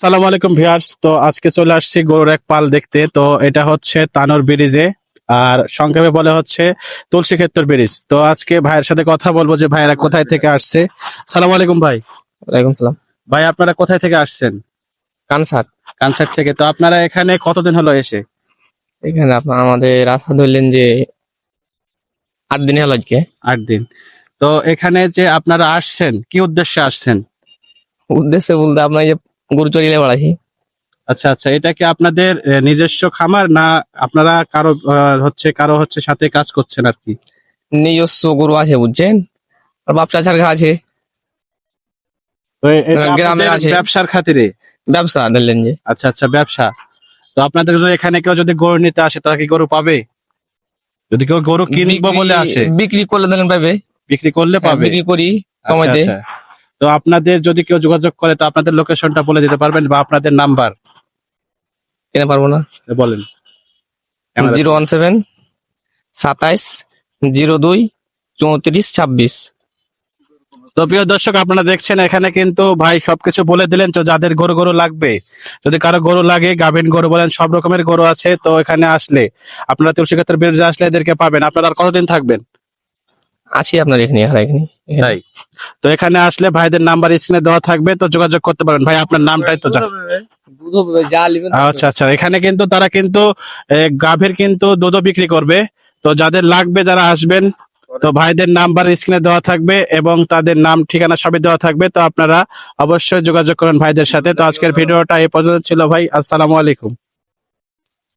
সালাম আলাইকুম ভিউয়ার্স। তো আজকে চলে আসছি গরুর এক পাল দেখতে। তো এটা হচ্ছে তানোর ব্রিজে আর সংক্ষেপে বলে হচ্ছে তুলসী ক্ষেত্র ব্রিজ। তো আজকে ভাইয়ের সাথে কথা বলব যে ভাইয়েরা কোথায় থেকে আসছে। সালাম আলাইকুম ভাই। ওয়ালাইকুম সালাম। ভাই আপনারা কোথায় থেকে আসছেন? কানসার। কানসার থেকে। তো আপনারা এখানে কতদিন হলো এসে? এখানে আপনার আমাদের আশা ধরলেন যে আট দিন হলো আজকে। আট দিন। তো এখানে যে আপনারা আসছেন কি উদ্দেশ্যে আসছেন? উদ্দেশ্যে বলতে আপনার যে গরু চড়িয়ে বেড়াচ্ছি আচ্ছা আচ্ছা এটা কি আপনাদের নিজস্ব খামার না আপনারা কারও হচ্ছে কারও হচ্ছে সাথে কাজ করছেন আর কি? নিজস্ব গরু আছে বুঝছেন? আর বাপ চাচার ঘা আছে। গ্রামে আছে। ব্যবসার খাতিরে? ব্যবসা ধরলেন যে। আচ্ছা আচ্ছা ব্যবসা। তো আপনাদের এখানে কেউ যদি গরু নিতে আসে তারা কি গরু পাবে? যদি কেউ গরু কিনবো বলে আসে? বিক্রি করলে ধরেন পাবে। বিক্রি করলে হ্যাঁ, পাবে? বিক্রি করি আচ্ছা, সময়তে। আচ্ছা। তো আপনাদের যদি কেউ যোগাযোগ করে তো আপনাদের লোকেশনটা বলে দিতে পারবেন বা আপনাদের নাম্বার কেনা পারব না? বলেন। জিরো ওয়ান সেভেন সাতাইশ জিরো দুই চৌত্রিশ ছাব্বিশ। তো প্রিয় দর্শক আপনারা দেখছেন এখানে কিন্তু ভাই সবকিছু বলে দিলেন। তো যাদের গরু গরু লাগবে যদি কারও গরু লাগে গাভিন গরু বলেন সব রকমের গরু আছে তো এখানে আসলে আপনারা তুলসী ক্ষেত্রের বিরুদ্ধে আসলে এদেরকে পাবেন। আপনারা আর কতদিন থাকবেন? আছি আপনার এখানে আর এখানে। তাই? তো এখানে আসলে ভাইদের নাম্বার স্ক্রিনে দেওয়া থাকবে তো যোগাযোগ করতে পারেন। ভাই আপনার নামটাই তো জান যা লিবেন আচ্ছা আচ্ছা। এখানে কিন্তু তারা কিন্তু এ, গাভীর কিন্তু দুধও বিক্রি করবে। তো যাদের লাগবে যারা আসবেন তো ভাইদের নাম্বার স্ক্রিনে দেওয়া থাকবে এবং তাদের নাম ঠিকানা সবই দেওয়া থাকবে। তো আপনারা অবশ্যই যোগাযোগ করেন ভাইদের সাথে। তো আজকের ভিডিওটা এই পর্যন্ত ছিল ভাই। আসসালামু আলাইকুম।